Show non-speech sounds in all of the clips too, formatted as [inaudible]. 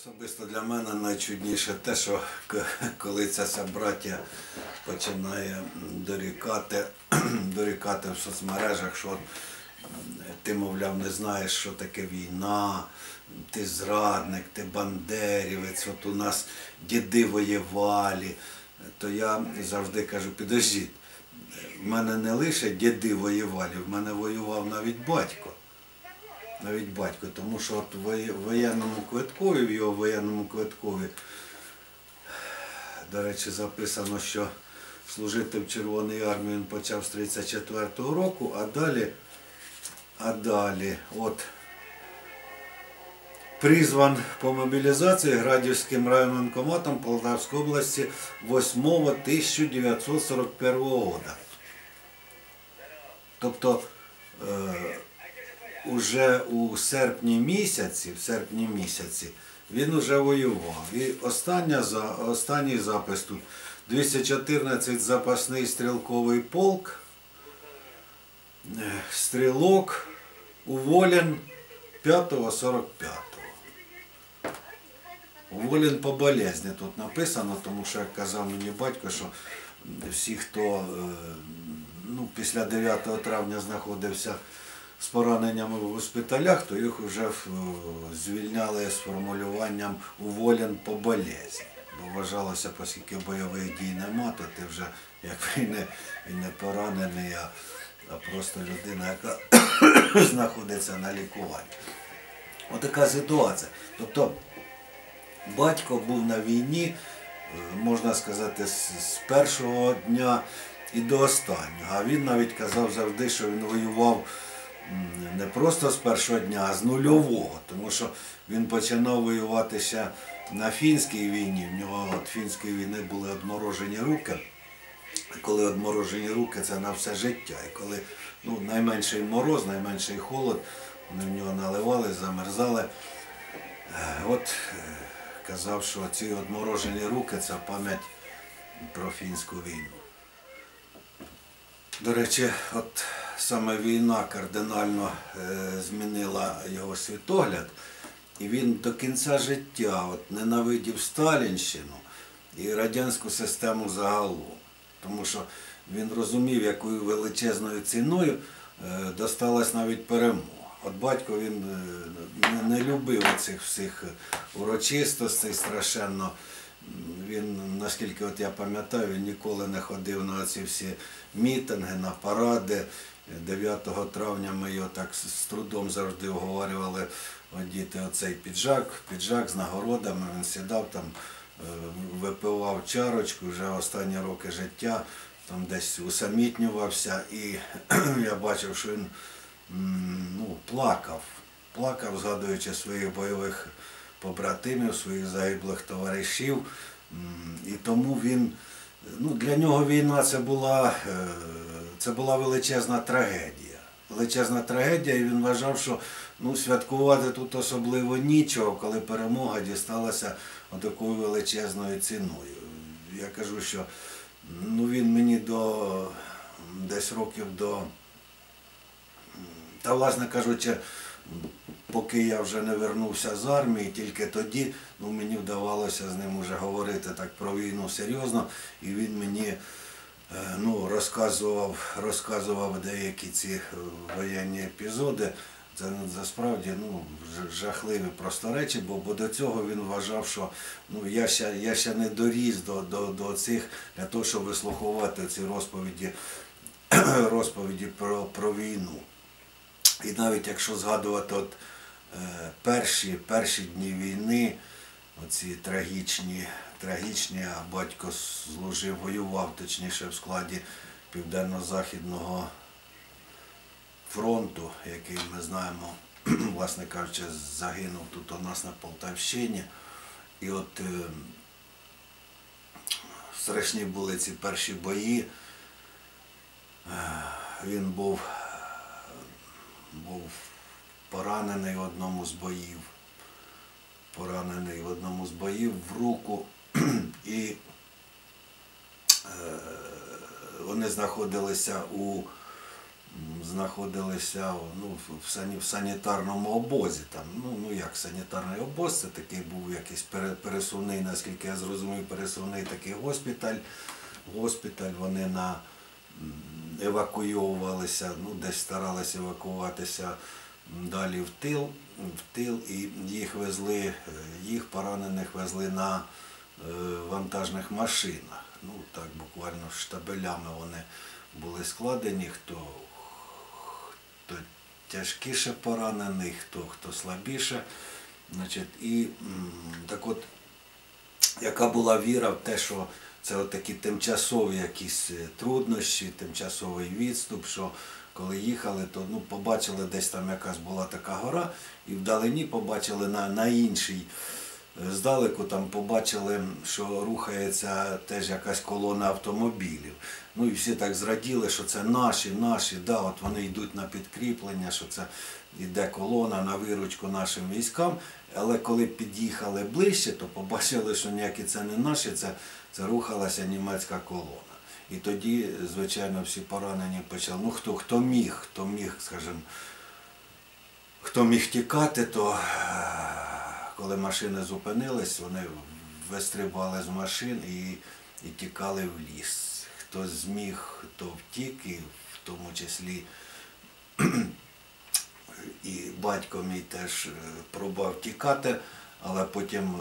Особисто для мене найчудніше те, що коли ця вся браття починає дорікати, [clears throat] дорікати в соцмережах, що ти, мовляв, не знаєш, що таке війна, ти зрадник, ти бандерівець, от у нас діди воєвалі, то я завжди кажу, підождіть, в мене не лише діди воєвалі, в мене воював навіть батько навіть батько, тому що от в воєнному квиткові, в його воєнному квиткові, до речі, записано, що служити в Червоній армії він почав з 34-го року, а далі, а далі, от призван по мобілізації Градівським райвоєнкоматом Полтавської області 8 1941 года. Тобто е, уже у серпні місяці, в серпні місяці він уже воював. І остання, останній запис тут 214 запасний стрілковий полк, е, стрілок уволен 5.45. Уволен по болезні тут написано, тому що як казав мені батько, що всі, хто е, ну, після 9 травня знаходився з пораненнями в госпіталях, то їх вже е, звільняли з формулюванням уволен по болезні. Бо вважалося, оскільки бойових дій нема, то ти вже як не, не поранений, а, а просто людина, яка [coughs] знаходиться на лікуванні. Отака ситуація. Тобто батько був на війні, е, можна сказати, з, першого дня і до останнього. А він навіть казав завжди, що він воював не просто з першого дня, а з нульового, тому що він починав воювати ще на фінській війні. В нього від фінської війни були одморожені руки. Коли одморожені руки, це на все життя. І коли ну, найменший мороз, найменший холод, вони в нього наливали, замерзали. Е, От е, казав, що ці одморожені руки це пам'ять про фінську війну. До речі, от саме війна кардинально е, змінила його світогляд, і він до кінця життя от, ненавидів Сталінщину і радянську систему загалом. Тому що він розумів, якою величезною ціною е, досталась навіть перемога. От батько він е, не, любив цих всіх урочистостей страшенно. Він, наскільки от я пам'ятаю, він ніколи не ходив на ці всі мітинги, на паради. 9 травня ми його так з трудом завжди оговорювали одіти оцей піджак, піджак з нагородами. Він сідав там, е, випивав чарочку вже останні роки життя, там десь усамітнювався. І [clears throat] я бачив, що він ну, плакав, плакав, згадуючи своїх бойових побратимів, своїх загиблих товаришів. І тому він, ну, для нього війна це була, е, це була величезна трагедія. Величезна трагедія, і він вважав, що ну, святкувати тут особливо нічого, коли перемога дісталася такою величезною ціною. Я кажу, що ну, він мені до десь років до та, власне кажучи, поки я вже не вернувся з армії, тільки тоді ну, мені вдавалося з ним вже говорити так про війну серйозно, і він мені е, ну, розказував, розказував деякі ці е, воєнні епізоди. Це засправді ну, жахливі просто речі, бо, бо до цього він вважав, що ну, я, ще, я ще не доріс до, до, до цих для того, щоб вислуховувати ці розповіді, [clears throat] розповіді про, про війну. І навіть якщо згадувати от, перші, перші дні війни, оці трагічні, трагічні, а батько служив, воював, точніше, в складі Південно-Західного фронту, який ми знаємо, [clears throat] власне кажучи, загинув тут у нас на Полтавщині. І от е, страшні були ці перші бої. Е, Він був був поранений в одному з боїв. Поранений в одному з боїв в руку. [clears throat] І е, вони знаходилися у знаходилися ну, в- в, сані, в санітарному обозі. Там, ну, ну як санітарний обоз, це такий був якийсь пере- пересувний, наскільки я зрозумів, пересувний такий госпіталь. Госпіталь вони на евакуйовувалися, ну, десь старалися евакуватися далі в тил, в тил і їх везли, е, їх поранених везли на е, вантажних машинах. Ну так буквально штабелями вони були складені, хто, хто тяжкіше поранений, хто, хто слабіше. Значить, і так от яка була віра в те, що це такі тимчасові якісь е, труднощі, тимчасовий відступ, що коли їхали, то ну, побачили десь там якась була така гора, і вдалині побачили на, на іншій. е, Здалеку там побачили, що рухається теж якась колона автомобілів. Ну і всі так зраділи, що це наші, наші, да, от вони йдуть на підкріплення, що це йде колона на виручку нашим військам. Але коли під'їхали ближче, то побачили, що ніякі це не наші, це, це рухалася німецька колона. І тоді, звичайно, всі поранені почали. Ну хто, хто міг, хто міг, скажімо, хто міг тікати, то е, коли машини зупинились, вони вистрибали з машин і, і тікали в ліс. Хто зміг, то втік, і в тому числі [clears throat] і батько мій теж е, пробував тікати, але потім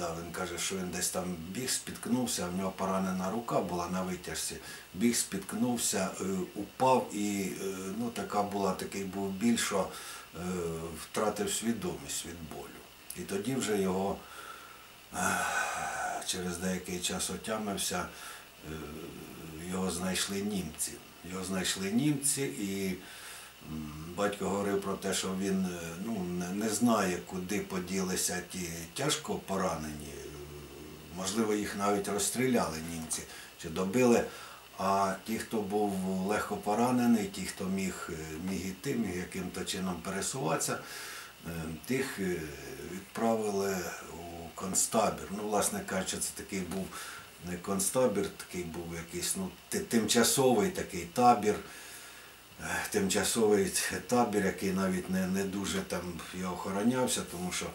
е, він каже, що він десь там біг, спіткнувся, в нього поранена рука була на витяжці, біг, спіткнувся, е, упав і е, ну, така була, такий був біль, е, втратив свідомість від болю. І тоді вже його через деякий час отямився, його знайшли німці. Його знайшли німці і батько говорив про те, що він е, ну, не, знає, куди поділися ті тяжко поранені. Можливо, їх навіть розстріляли німці чи добили. А ті, хто був легко поранений, ті, хто міг, е, міг іти, міг яким-то чином пересуватися, е, тих відправили у концтабір. Ну, власне кажучи, це такий був не концтабір, такий був якийсь ну, тимчасовий такий табір, тимчасовий табір, який навіть не, не дуже там і охоронявся, тому що,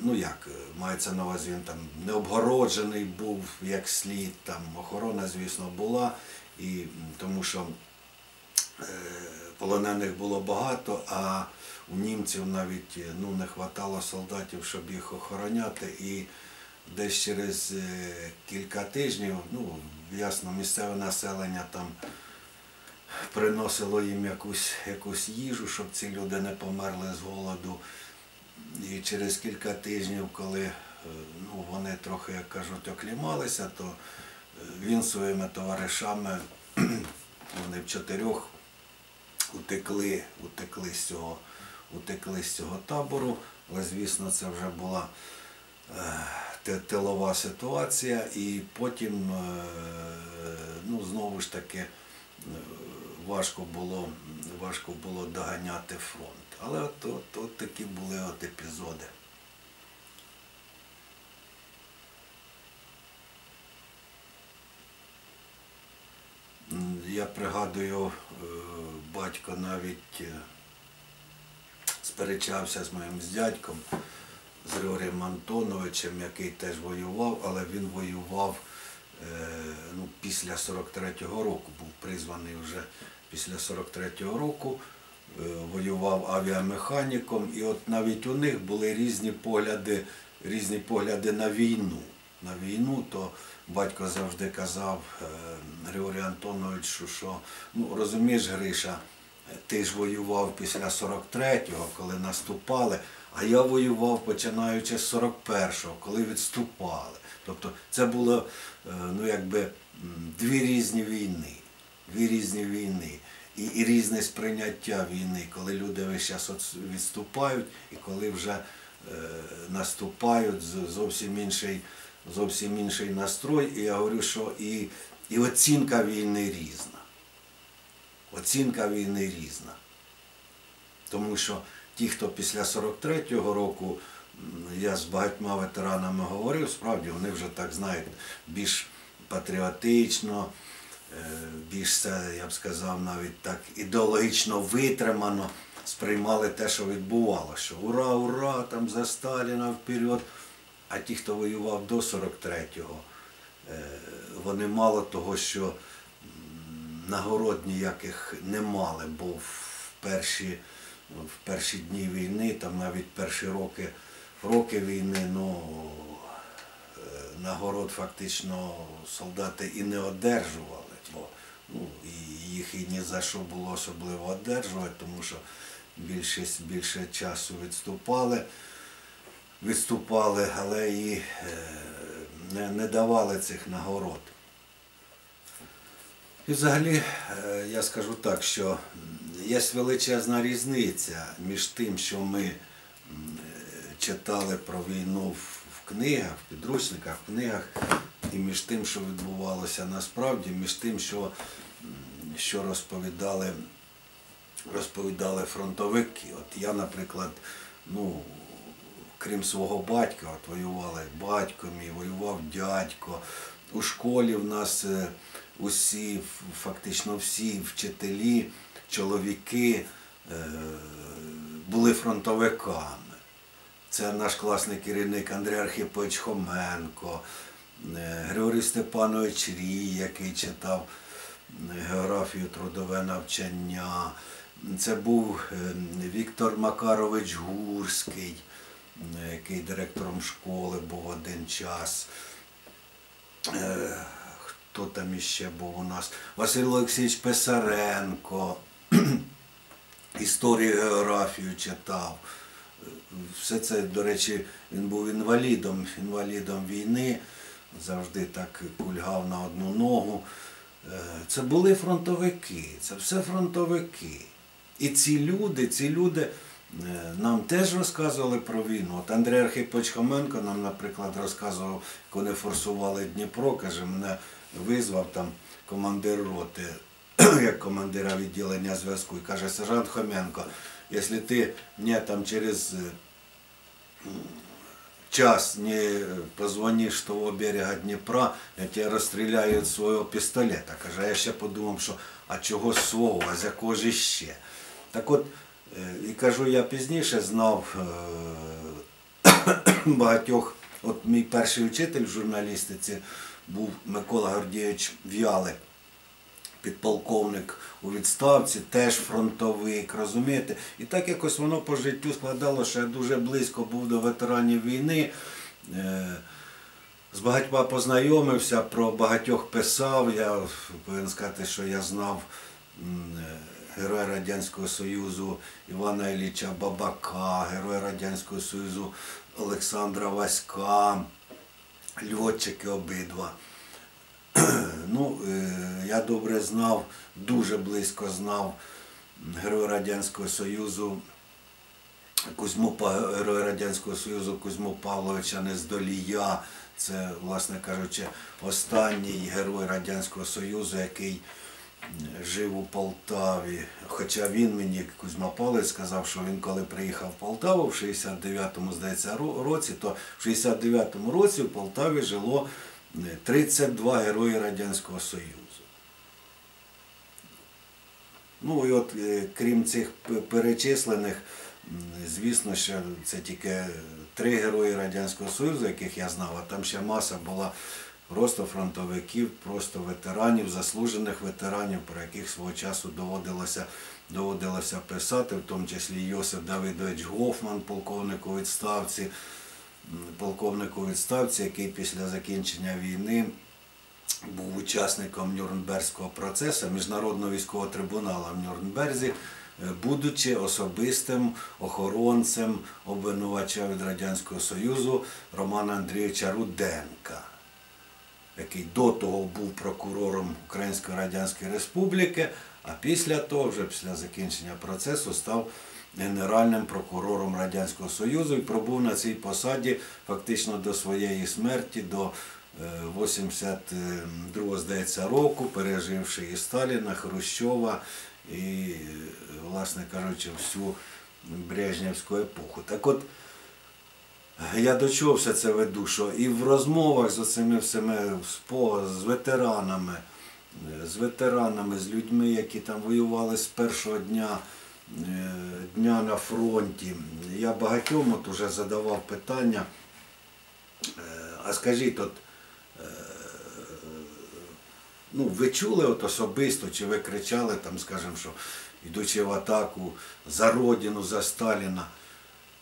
ну як, е, мається на увазі, він там не обгороджений був як слід, там охорона, звісно, була, і тому що е, полонених було багато, а у німців навіть е, ну, не вистачало солдатів, щоб їх охороняти. І десь через е, кілька тижнів, ну, ясно, місцеве населення там приносило їм якусь, якусь їжу, щоб ці люди не померли з голоду. І через кілька тижнів, коли е, ну, вони трохи, як кажуть, оклімалися, то е, він своїми товаришами, [clears throat] вони в чотирьох утекли, утекли з цього, утекли з цього табору. Але, звісно, це вже була е, тилова ситуація, і потім е, ну, знову ж таки е, важко було, важко було доганяти фронт. Але от, от, от такі були от епізоди. Я пригадую, е, батько навіть е, сперечався з моїм дядьком, з Григорієм Антоновичем, який теж воював, але він воював е, ну, після 43-го року, був призваний вже після 43-го року, е, воював авіамеханіком, і от навіть у них були різні погляди, різні погляди на війну. На війну, то батько завжди казав е, Григорію Антоновичу, що ну розумієш, Гриша, ти ж воював після 43-го, коли наступали, а я воював починаючи з 41-го, коли відступали. Тобто це було е, ну, якби, дві різні війни. Дві різні війни. І, і різне сприйняття війни, коли люди весь час відступають, і коли вже е, наступають, зовсім інший, зовсім інший настрой. І я говорю, що і, і оцінка війни різна. Оцінка війни різна. Тому що ті, хто після 43-го року, я з багатьма ветеранами говорив, справді вони вже так знають більш патріотично, більш це, я б сказав, навіть так ідеологічно витримано сприймали те, що відбувалося. Що ура, ура, там за Сталіна вперед. А ті, хто воював до 43-го, е, вони мало того, що нагород ніяких не мали, бо в перші, в перші дні війни, там навіть перші роки, роки війни, ну, е, нагород фактично солдати і не одержували. Бо, ну, і їх і ні за що було особливо одержувати, тому що більшість більше часу відступали, відступали, але і е, не, не давали цих нагород. І взагалі е, я скажу так, що є величезна різниця між тим, що ми е, читали про війну в, в книгах, в підручниках, в книгах, і між тим, що відбувалося насправді, між тим, що, що розповідали, розповідали фронтовики. От я, наприклад, ну, крім свого батька, от воювали батько мій, воював дядько. У школі в нас е, усі, фактично всі вчителі, чоловіки е, були фронтовиками. Це наш класний керівник Андрій Архипович Хоменко, е, Григорій Степанович Рій, який читав е, географію трудове навчання. Це був е, Віктор Макарович Гурський, який директором школи був один час. Хто там іще був у нас? Василь Олексійович Писаренко, [clears throat] історію географію читав. Все це, до речі, він був інвалідом, інвалідом війни, завжди так кульгав на одну ногу. Е, Це були фронтовики, це все фронтовики. І ці люди, ці люди е, нам теж розказували про війну. От Андрій Архипович Хоменко нам, наприклад, розказував, як вони форсували Дніпро, каже, мене визвав там командир роти, [clears throat] як командира відділення зв'язку, і каже, сержант Хоменко, якщо ти мені там через е, час не позвонишь с того берега Дніпра, я тебе розстріляю від свого пістолета. Каже, я ще подумав, що а чого з свого, а з якого ж іще. Так от, і кажу, я пізніше знав е, [coughs] багатьох, от мій перший вчитель в журналістиці був Микола Гордійович В'ялик підполковник у відставці, теж фронтовик, розумієте? І так якось воно по життю складало, що я дуже близько був до ветеранів війни. Е, З багатьма познайомився, про багатьох писав. Я повинен сказати, що я знав е, героя Радянського Союзу Івана Ілліча Бабака, героя Радянського Союзу Олександра Васька, льотчики обидва. Ну, е, я добре знав, дуже близько знав Героя Радянського Союзу, Кузьму, Героя Радянського Союзу Кузьму Павловича Нездолія. Це, власне кажучи, останній герой Радянського Союзу, який жив у Полтаві. Хоча він мені, Кузьма Павлович, сказав, що він коли приїхав в Полтаву в 69-му, здається, році, то в 69-му році в Полтаві жило 32 герої Радянського Союзу. Ну і от е, крім цих перечислених, звісно, що це тільки три герої Радянського Союзу, яких я знав, а там ще маса була просто фронтовиків, просто ветеранів, заслужених ветеранів, про яких свого часу доводилося, доводилося писати, в тому числі Йосиф Давидович Гофман, полковник у відставці, полковник відставці, який після закінчення війни був учасником Нюрнберзького процесу, міжнародного військового трибуналу в Нюрнберзі, е, будучи особистим охоронцем обвинувача від Радянського Союзу Романа Андрійовича Руденка, який до того був прокурором Української Радянської Республіки, а після того, вже після закінчення процесу, став генеральним прокурором Радянського Союзу і пробув на цій посаді фактично до своєї смерті, до е, 82 здається, року, переживши і Сталіна, Хрущова і, е, власне кажучи, всю Брежнівську епоху. Так от, я до чого все це веду, що і в розмовах з цими всіми з ветеранами, е, з ветеранами, з людьми, які там воювали з першого дня, е, дня на фронті. Я багатьом от уже задавав питання. е, А скажіть, от, е, ну, ви чули от особисто, чи ви кричали, там, скажімо, що йдучи в атаку за Родину, за Сталіна.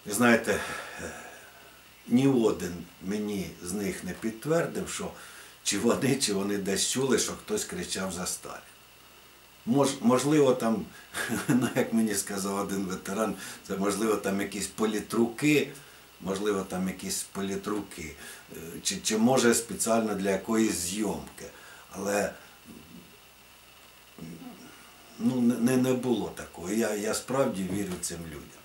Ви знаєте, е, ні один мені з них не підтвердив, що чи вони, чи вони десь чули, що хтось кричав за Сталіна. Мож, можливо, там, [laughs] ну, як мені сказав один ветеран, це можливо там якісь політруки, можливо, там якісь політруки, е, чи, чи може спеціально для якоїсь зйомки. Але ну, не, не було такого. Я, я справді вірю цим людям.